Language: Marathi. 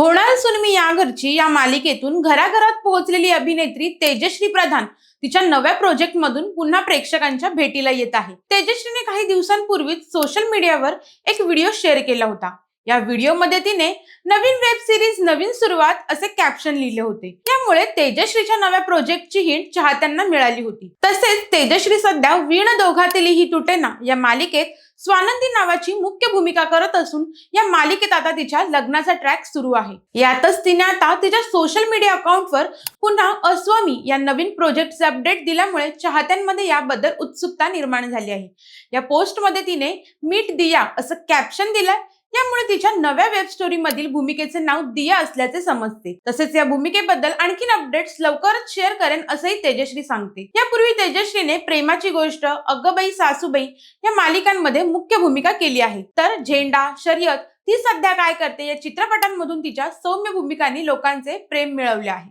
होणार सुनमी या घरची या मालिकेतून घराघरात पोहोचलेली अभिनेत्री तेजश्री प्रधान तिच्या नव्या प्रोजेक्ट मधून पुन्हा प्रेक्षकांच्या भेटीला येत आहे. तेजश्रीने काही दिवसांपूर्वीच सोशल मीडियावर एक व्हिडिओ शेअर केला होता. या व्हिडिओमध्ये तिने नवीन वेब सिरीज नवीन सुरुवात असे कॅप्शन लिहिले होते. त्यामुळे तेजश्रीच्या नव्या प्रोजेक्टची हिंट चाहत्यांना मिळाली होती. तसेच तेजश्री सध्या वीण दोघातली ही तुटेना या मालिकेत स्वानंदी नावाची मुख्य भूमिका करत असून या मालिकेत आता तिच्या लग्नाचा ट्रॅक सुरू आहे. यातच तिने आता तिच्या सोशल मीडिया अकाउंटवर पुन्हा अस्वामी या नवीन प्रोजेक्टचे अपडेट दिल्यामुळे चाहत्यांमध्ये याबद्दल उत्सुकता निर्माण झाली आहे. या पोस्टमध्ये तिने मीट दिया असं कॅप्शन दिलंय. यामुळे तिच्या नव्या वेब स्टोरी मधील भूमिकेचे नाव दिया असल्याचे समजते. तसेच या भूमिकेबद्दल आणखीन अपडेट्स लवकरच शेअर करेन असंही तेजश्री सांगते. यापूर्वी तेजश्रीने प्रेमाची गोष्ट अग्गबाई सासूबाई या मालिकांमध्ये मुख्य भूमिका केली आहे. तर झेंडा शर्यत ती सध्या काय करते या चित्रपटांमधून तिच्या सौम्य भूमिकांनी लोकांचे प्रेम मिळवले आहे.